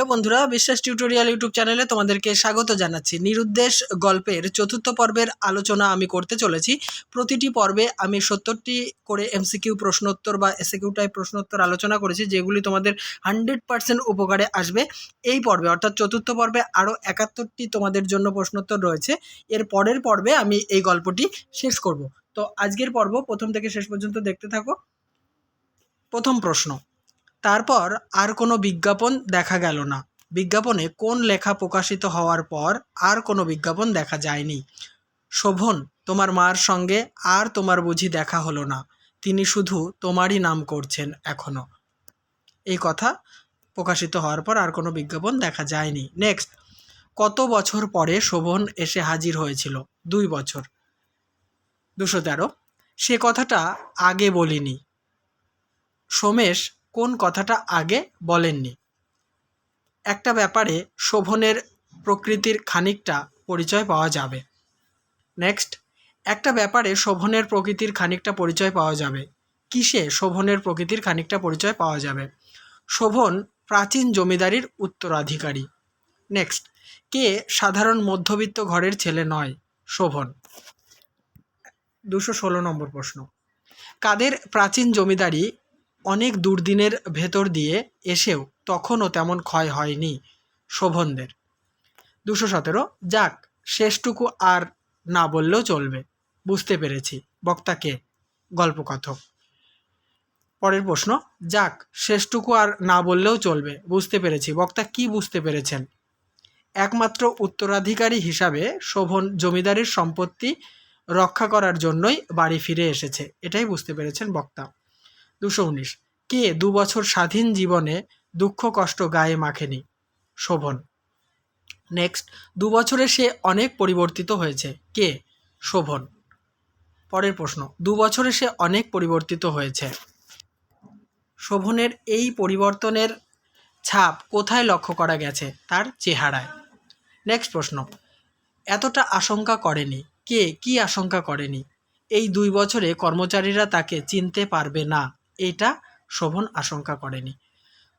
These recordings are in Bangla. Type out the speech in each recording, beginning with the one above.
হ্যালো বন্ধুরা, বিশ্বাস টিউটোরিয়াল ইউটিউব চ্যানেলে তোমাদেরকে স্বাগত জানাচ্ছি। নিরুদ্দেশ গল্পের চতুর্থ পর্বের আলোচনা আমি করতে চলেছি। প্রতিটি পর্বে আমি সত্তরটি করে এমসিকিউ প্রশ্নোত্তর বা এসিকিউ টাইপ প্রশ্নোত্তর আলোচনা করেছি, যেগুলি তোমাদের হান্ড্রেড পার্সেন্ট উপকারে আসবে। এই পর্বে, অর্থাৎ চতুর্থ পর্বে আরও একাত্তরটি তোমাদের জন্য প্রশ্নোত্তর রয়েছে। এর পরের পর্বে আমি এই গল্পটি শেষ করব। তো আজকের পর্ব প্রথম থেকে শেষ পর্যন্ত দেখতে থাকো। প্রথম প্রশ্ন তারপর আর কোনো বিজ্ঞাপন দেখা গেল না। বিজ্ঞাপনে কোন লেখা প্রকাশিত হওয়ার পর আর কোনো বিজ্ঞাপন দেখা যায়নি। শোভন, তোমার মার সঙ্গে আর তোমার বুঝি দেখা হলো না। তিনি শুধু তোমারই নাম করছেন এখনও। এই কথা প্রকাশিত হওয়ার পর আর কোনো বিজ্ঞাপন দেখা যায়নি। নেক্সট কত বছর পরে শোভন এসে হাজির হয়েছিল? দুই বছর। দুশো তেরো। সে কথাটা আগে বলিনি। সোমেশ কোন কথাটা আগে বলেননি? একটা ব্যাপারে শোভনের প্রকৃতির খানিকটা পরিচয় পাওয়া যাবে। নেক্সট, একটা ব্যাপারে শোভনের প্রকৃতির খানিকটা পরিচয় পাওয়া যাবে। কিসে শোভনের প্রকৃতির খানিকটা পরিচয় পাওয়া যাবে? শোভন প্রাচীন জমিদারির উত্তরাধিকারী। নেক্সট, কে সাধারণ মধ্যবিত্ত ঘরের ছেলে নয়? শোভন। দুশো ষোলো নম্বর প্রশ্ন। কাদের প্রাচীন জমিদারি অনেক দুর্দিনের ভেতর দিয়ে এসেও তখনও তেমন ক্ষয় হয়নি শোভনদের। দুশো সতেরো, যাক, শেষটুকু আর না বললেও চলবে, বুঝতে পেরেছি, বক্তাকে, গল্পকথক। পরের প্রশ্ন, যাক, শেষটুকু আর না বললেও চলবে, বুঝতে পেরেছি, বক্তা কি বুঝতে পেরেছেন? একমাত্র উত্তরাধিকারী হিসাবে শোভন জমিদারির সম্পত্তি রক্ষা করার জন্যই বাড়ি ফিরে এসেছে, এটাই বুঝতে পেরেছেন বক্তা। দুশো উনিশ। কে দু বছর স্বাধীন জীবনে দুঃখ কষ্ট গায়ে মাখেনি? শোভন। নেক্সট। দু বছরে সে অনেক পরিবর্তিত হয়েছে। কে? শোভন। পরের প্রশ্ন। দু বছরে সে অনেক পরিবর্তিত হয়েছে। শোভনের এই পরিবর্তনের ছাপ কোথায় লক্ষ্য করা গেছে? তার চেহারায়। নেক্সট প্রশ্ন। এতটা আশঙ্কা করেনি। কে? কি আশঙ্কা করেনি? এই দুই বছরে কর্মচারীরা তাকে চিনতে পারবে না। এটা শোভন আশঙ্কা করেনি।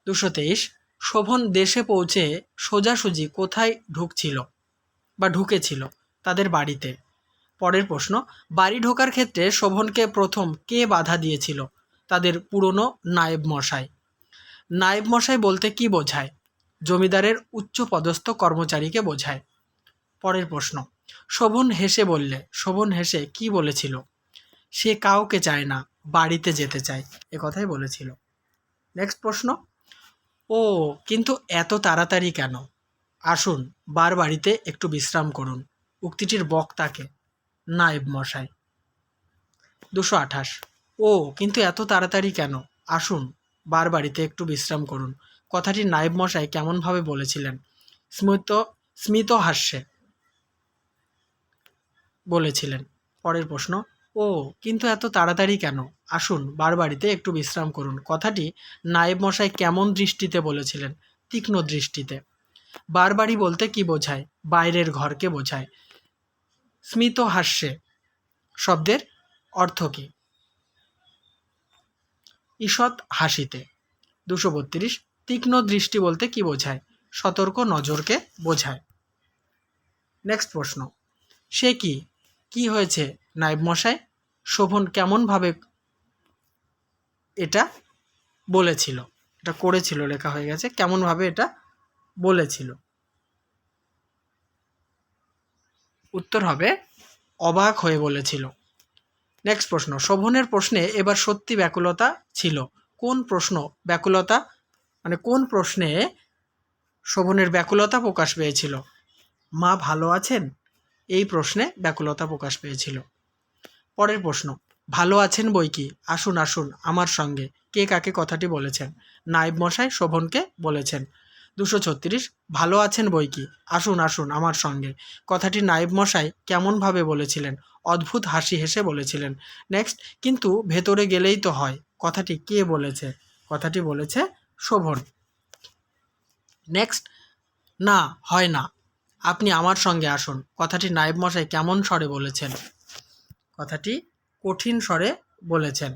দুশো তেইশ, শোভন দেশে পৌঁছে সোজাসুজি কোথায় ঢুকছিল বা ঢুকেছিল তাদের বাড়িতে? পরের প্রশ্ন, বাড়ি ঢোকার ক্ষেত্রে শোভনকে প্রথম কে বাধা দিয়েছিল তাদের পুরনো নায়েব মশাই? নায়েব মশাই বলতে কি বোঝায়? জমিদারের উচ্চ পদস্থ কর্মচারীকে বোঝায়। পরের প্রশ্ন, শোভন হেসে বললে, শোভন হেসে কি বলেছিল? সে কাউকে চায় না। বাড়িতে যেতে চায়, এ কথাই বলেছিল। নেক্সট প্রশ্ন। ও, কিন্তু এত তাড়াতাড়ি কেন? আসুন, বার বাড়িতে একটু বিশ্রাম করুন। উক্তিটির বক্তাকে, নায়েব মশাই। দুশো আঠাশ। ও, কিন্তু এত তাড়াতাড়ি কেন? আসুন, বার বাড়িতে একটু বিশ্রাম করুন। কথাটি নায়েব মশাই কেমনভাবে বলেছিলেন? স্মৃত স্মিত হাস্যে বলেছিলেন। পরের প্রশ্ন। ও, কিন্তু এত তাড়াতাড়ি কেন? আসুন বারবাড়িতে একটু বিশ্রাম করুন। কথাটি নায়েব মশাই কেমন দৃষ্টিতে বলেছিলেন? তীক্ষ্ণ দৃষ্টিতে। বারবাড়ি বলতে কি বোঝায়? বাইরের ঘরকে বোঝায়। স্মিত হাস্যে। শব্দের অর্থ কী? ঈষৎ হাসিতে। দুশো বত্রিশ। তীক্ষ্ণ দৃষ্টি বলতে কি বোঝায়? সতর্ক নজরকে বোঝায়। নেক্সট প্রশ্ন। সে কি? কি হয়েছে? নায়েব মশাই, শোভন কেমনভাবে এটা বলেছিল? এটা করেছিল, লেখা হয়ে গেছে, কেমনভাবে এটা বলেছিল? উত্তর হবে, অবাক হয়ে বলেছিল। নেক্সট প্রশ্ন, শোভনের প্রশ্নে এবার সত্যি ব্যাকুলতা ছিল। কোন প্রশ্ন ব্যাকুলতা? মানে কোন প্রশ্নে শোভনের ব্যাকুলতা প্রকাশ পেয়েছিল? মা ভালো আছেন? এই প্রশ্নে ব্যাকুলতা প্রকাশ পেয়েছিল। পরের প্রশ্ন। ভালো আছেন বই কি? আসুন আসুন, আমার সঙ্গে। কে কাকে কথাটি বলেছেন? নাইব মশাই শোভনকে বলেছেন। দুশো ছত্রিশ, ভালো আছেন বই কি? আসুন আসুন, আমার সঙ্গে। কথাটি নাইব মশাই কেমনভাবে বলেছিলেন? অদ্ভুত হাসি হেসে বলেছিলেন। নেক্সট, কিন্তু ভেতরে গেলেই তো হয়। কথাটি কে বলেছে? কথাটি বলেছে শোভন। নেক্সট, না, হয় না। আপনি আমার সঙ্গে আসুন। কথাটি নাইব মশাই কেমন স্বরে বলেছেন? কথাটি কঠিন স্বরে বলেছেন।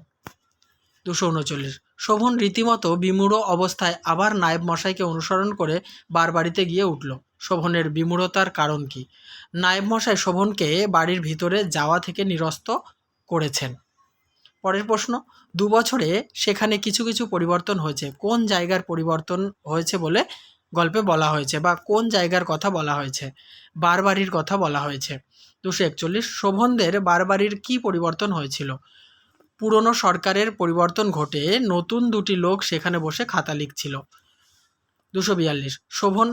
দুশো উনচল্লিশ। শোভন রীতিমতো বিমূঢ় অবস্থায় আবার নায়েব মশাইকে অনুসরণ করে বারবাড়িতে গিয়ে উঠল। শোভনের বিমূঢ়তার কারণ কি? নায়েব মশাই শোভনকে বাড়ির ভিতরে যাওয়া থেকে নিরস্ত করেছেন। পরের প্রশ্ন দু বছরে সেখানে কিছু কিছু পরিবর্তন হয়েছে? কোন জায়গার পরিবর্তন হয়েছে বলে গল্পে বলা হয়েছে বা কোন জায়গার কথা বলা হয়েছে? বারবাড়ির কথা বলা হয়েছে। দুশো একচল্লিশ শোভনদের বারবাড়ির কি পরিবর্তন হয়েছিল? পুরনো সরকারের পরিবর্তন ঘটে নতুন দুটি লোক সেখানে বসে খাতা লিখছিল। দুশো বিয়াল্লিশ শোভন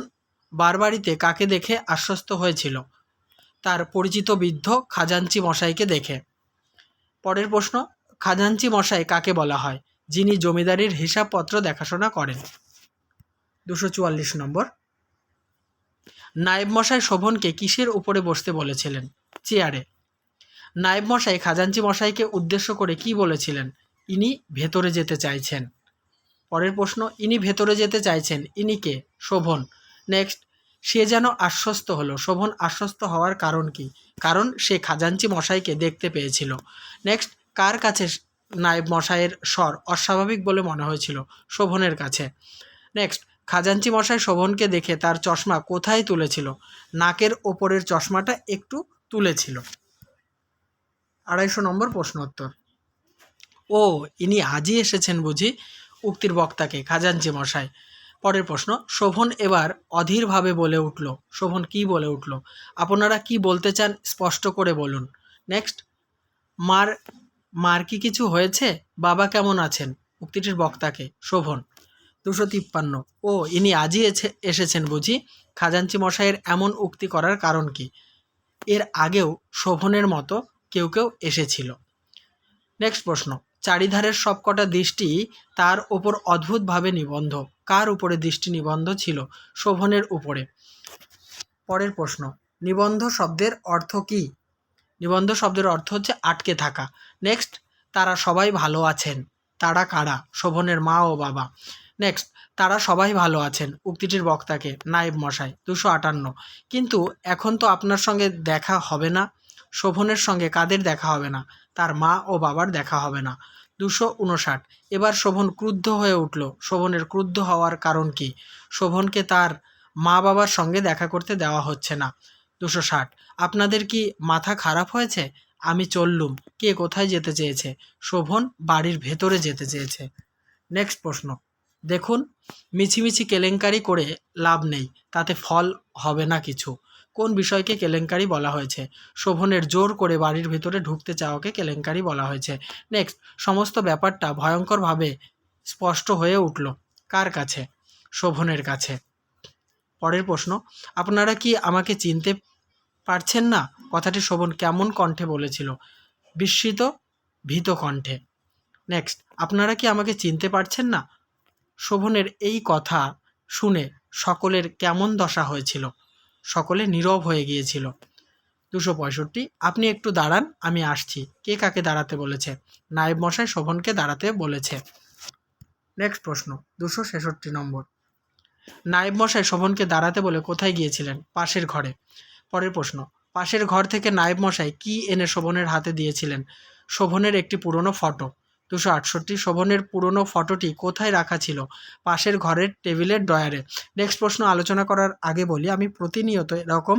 বারবাড়িতে কাকে দেখে আশ্বস্ত হয়েছিল? তার পরিচিত বৃদ্ধ খাজাঞ্চি মশাইকে দেখে। পরের প্রশ্ন, খাজাঞ্চি মশাই কাকে বলা হয়? যিনি জমিদারির হিসাবপত্র দেখাশোনা করেন। দুশো চুয়াল্লিশ নম্বর। নায়েব মশাই শোভনকে কিসের উপরে বসতে বলেছিলেন? চেয়ারে। নায়েব মশাই খাজাঞ্চি মশাইকে উদ্দেশ্য করে কি বলেছিলেন? ইনি ভেতরে যেতে চাইছেন। পরের প্রশ্ন, ইনি ভেতরে যেতে চাইছেন? ইনি কে? শোভন। নেক্সট, সে যেন আশ্বস্ত হলো। শোভন আশ্বস্ত হওয়ার কারণ কি? কারণ সে খাজাঞ্চি মশাইকে দেখতে পেয়েছিল। নেক্সট, কার কাছে নায়েব মশাইয়ের স্বর? অস্বাভাবিক বলে মনে হয়েছিল শোভনের কাছে। নেক্সট খাজাঞ্চি মশাই শোভনকে দেখে তার চশমা কোথায় তুলেছিল? নাকের ওপরের চশমাটা একটু তুলেছিল। আড়াইশো নম্বর প্রশ্নোত্তর। ও, ইনি আজই এসেছেন বুঝি? উক্তির বক্তাকে, খাজাঞ্চি মশাই। পরের প্রশ্ন, শোভন এবার অধীরভাবে বলে উঠল। শোভন কি বলে উঠল? আপনারা কি বলতে চান স্পষ্ট করে বলুন। নেক্সট, মার মার কি কিছু হয়েছে? বাবা কেমন আছেন? উক্তিটির বক্তাকে, শোভন। দুশো তিপ্পান্ন। ও, ইনি আজই এসে- এসেছেন বুঝি? খাজাঞ্চি মশাইয়ের এমন উক্তি করার কারণ কি? এর আগেও শোভনের মতো কেউ কেউ এসেছিল। নেক্সট প্রশ্ন। চারিধারের সবকটা দৃষ্টি তার ওপর অদ্ভুতভাবে নিবন্ধ। কার উপরে দৃষ্টি নিবন্ধ ছিল? শোভনের উপরে। পরের প্রশ্ন। নিবন্ধ শব্দের অর্থ কি? নিবন্ধ শব্দের অর্থ হচ্ছে আটকে থাকা। নেক্সট। তারা সবাই ভালো আছেন। তারা কারা? শোভনের মা ও বাবা। নেক্সট তারা সবাই ভালো আছেন, উক্তিটির বক্তাকে, নায়েব মশাই, দুশো আটান্ন। কিন্তু এখন তো আপনার সঙ্গে দেখা হবে না, শোভনের সঙ্গে কাদের দেখা হবে না, তার মা ও বাবার দেখা হবে না। দুশো উনষাট। এবার শোভন ক্রুদ্ধ হয়ে উঠল। শোভনের ক্রুদ্ধ হওয়ার কারণ কি? শোভনকে তার মা বাবার সঙ্গে দেখা করতে দেওয়া হচ্ছে না। দুশো ষাট। আপনাদের কি মাথা খারাপ হয়েছে? আমি চললুম। কে কোথায় যেতে চেয়েছে? শোভন বাড়ির ভেতরে যেতে চেয়েছে। নেক্সট প্রশ্ন। দেখুন, মিছিমিছি কেলেঙ্কারি করে লাভ নেই, তাতে ফল হবে না কিছু। কোন বিষয়কে কেলেঙ্কারি বলা হয়েছে? শোভনের জোর করে বাড়ির ভিতরে ঢুকতে চাওয়াকে কেলেঙ্কারি বলা হয়েছে। নেক্সট, সমস্ত ব্যাপারটা ভয়ঙ্করভাবে স্পষ্ট হয়ে উঠল। কার কাছে? শোভনের কাছে। পরের প্রশ্ন, আপনারা কি আমাকে চিনতে পারছেন না? কথাটি শোভন কেমন কণ্ঠে বলেছিল? বিস্মিত, ভীত কণ্ঠে। নেক্সট, আপনারা কি আমাকে চিনতে পারছেন না? শোভনের এই কথা শুনে সকলের কেমন দশা হয়েছিল? সকলে নীরব হয়ে গিয়েছিল। দুশো পঁয়ষট্টি, আপনি একটু দাঁড়ান, আমি আসছি। কে কাকে দাঁড়াতে বলেছে? নায়েব মশাই শোভনকে দাঁড়াতে বলেছে। নেক্সট প্রশ্ন, দুশো ছেষট্টি নম্বর। নায়েব মশাই শোভনকে দাঁড়াতে বলে কোথায় গিয়েছিলেন? পাশের ঘরে। পরের প্রশ্ন, পাশের ঘর থেকে নায়েব মশাই কি এনে শোভনের হাতে দিয়েছিলেন? শোভনের একটি পুরনো ফটো। দুশো আটষট্টি শোভনের পুরনো ফটোটি কোথায় রাখা ছিল? পাশের ঘরের টেবিলের ড্রয়ারে। নেক্সট প্রশ্ন আলোচনা করার আগে বলি, আমি প্রতিনিয়ত এরকম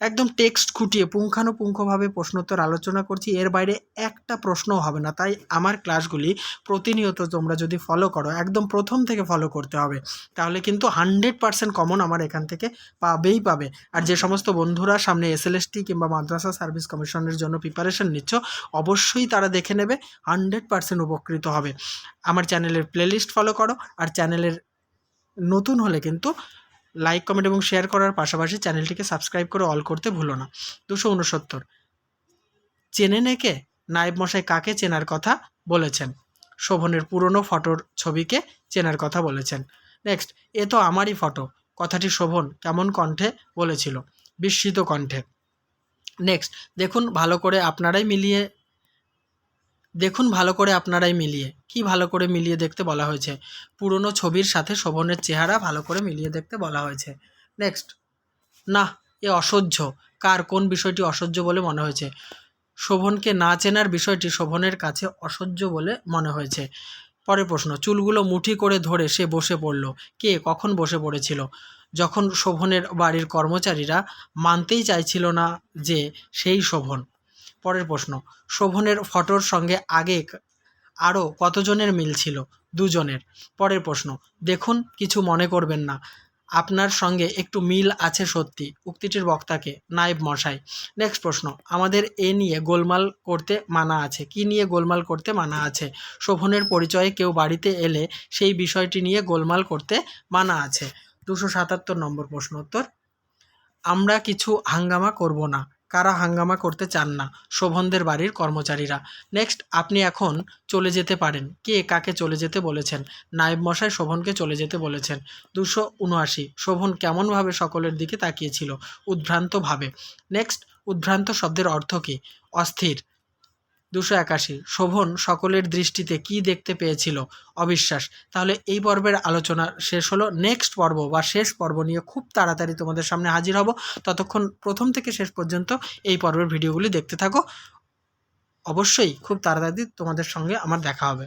একদম টেক্সট খুঁটিয়ে পুঙ্খানুপুঙ্খভাবে প্রশ্নোত্তর আলোচনা করছি, এর বাইরে একটা প্রশ্নও হবে না। তাই আমার ক্লাসগুলি প্রতিনিয়ত তোমরা যদি ফলো করো, একদম প্রথম থেকে ফলো করতে হবে, তাহলে কিন্তু হান্ড্রেড পার্সেন্ট কমন আমার এখান থেকে পাবেই পাবে। আর যে সমস্ত বন্ধুরা সামনে এসএলএসটি কিংবা মাদ্রাসা সার্ভিস কমিশনের জন্য প্রিপারেশন নিচ্ছ, অবশ্যই তারা দেখে নেবে হান্ড্রেড পার্সেন্ট উপকৃত হবে। আমার চ্যানেলের প্লেলিস্ট ফলো করো, আর চ্যানেলের নতুন হলে কিন্তু লাইক কমেন্ট এবং শেয়ার করার পাশাপাশি চ্যানেলটিকে সাবস্ক্রাইব করে অল করতে ভুলো না। দুশো উনসত্তর চেনে নেকে নায়েব মশাই কাকে চেনার কথা বলেছেন? শোভনের পুরনো ফটোর ছবিকে চেনার কথা বলেছেন। নেক্সট এ তো আমারই ফটো কথাটি শোভন কেমন কণ্ঠে বলেছিল? বিস্মিত কণ্ঠে। নেক্সট দেখুন, ভালো করে আপনারাই মিলিয়ে দেখুন ভালো করে আপনারাই মিলিয়ে। কি ভালো করে মিলিয়ে দেখতে বলা হয়েছে? পুরনো ছবির সাথে শোভনের চেহারা ভালো করে মিলিয়ে দেখতে বলা হয়েছে। নেক্সট। না, এ অসহ্য। কার, কোন বিষয়টি অসহ্য বলে মনে হয়েছে? শোভনকে না চেনার বিষয়টি শোভনের কাছে অসহ্য বলে মনে হয়েছে। পরের প্রশ্ন, চুলগুলো মুঠি করে ধরে সে বসে পড়ল। কে, কখন বসে পড়েছিল? যখন শোভনের বাড়ির কর্মচারীরা মানতেই চাইছিল না যে সেই শোভন। পরের প্রশ্ন, শোভনের ফটোর সঙ্গে আগে আরও কতজনের মিল ছিল? দুজনের। পরের প্রশ্ন, দেখুন, কিছু মনে করবেন না। আপনার সঙ্গে একটু মিল আছে সত্যি। উক্তিটির বক্তাকে, নায়েব মশাই। নেক্সট প্রশ্ন, আমাদের এ নিয়ে গোলমাল করতে মানা আছে। কি নিয়ে গোলমাল করতে মানা আছে? শোভনের পরিচয়ে কেউ বাড়িতে এলে সেই বিষয়টি নিয়ে গোলমাল করতে মানা আছে। দুশো সাতাত্তর নম্বর প্রশ্ন উত্তর, আমরা কিছু হাঙ্গামা করব না। কারা হাঙ্গামা করতে চান না, শোভনদের বাড়ির কর্মচারীরা। নেক্সট, আপনি এখন চলে যেতে পারেন। কে কাকে চলে যেতে বলেছেন? নায়েব মশাই শোভনকে চলে যেতে বলেছেন। দুশো উনআশি, শোভন কেমনভাবে সকলের দিকে তাকিয়েছিল? উদ্ভ্রান্তভাবে। নেক্সট, উদ্ভ্রান্ত শব্দের অর্থ কী? অস্থির। দুশো একাশি। শোভন, সকলের দৃষ্টিতে কি দেখতে পেয়েছিল? অবিশ্বাস। তাহলে এই পর্বের আলোচনা শেষ হলো। নেক্সট পর্ব বা শেষ পর্ব নিয়ে খুব তাড়াতাড়ি তোমাদের সামনে হাজির হব। ততক্ষণ প্রথম থেকে শেষ পর্যন্ত এই পর্বের ভিডিওগুলি দেখতে থাকো। অবশ্যই খুব তাড়াতাড়ি তোমাদের সঙ্গে আমার দেখা হবে।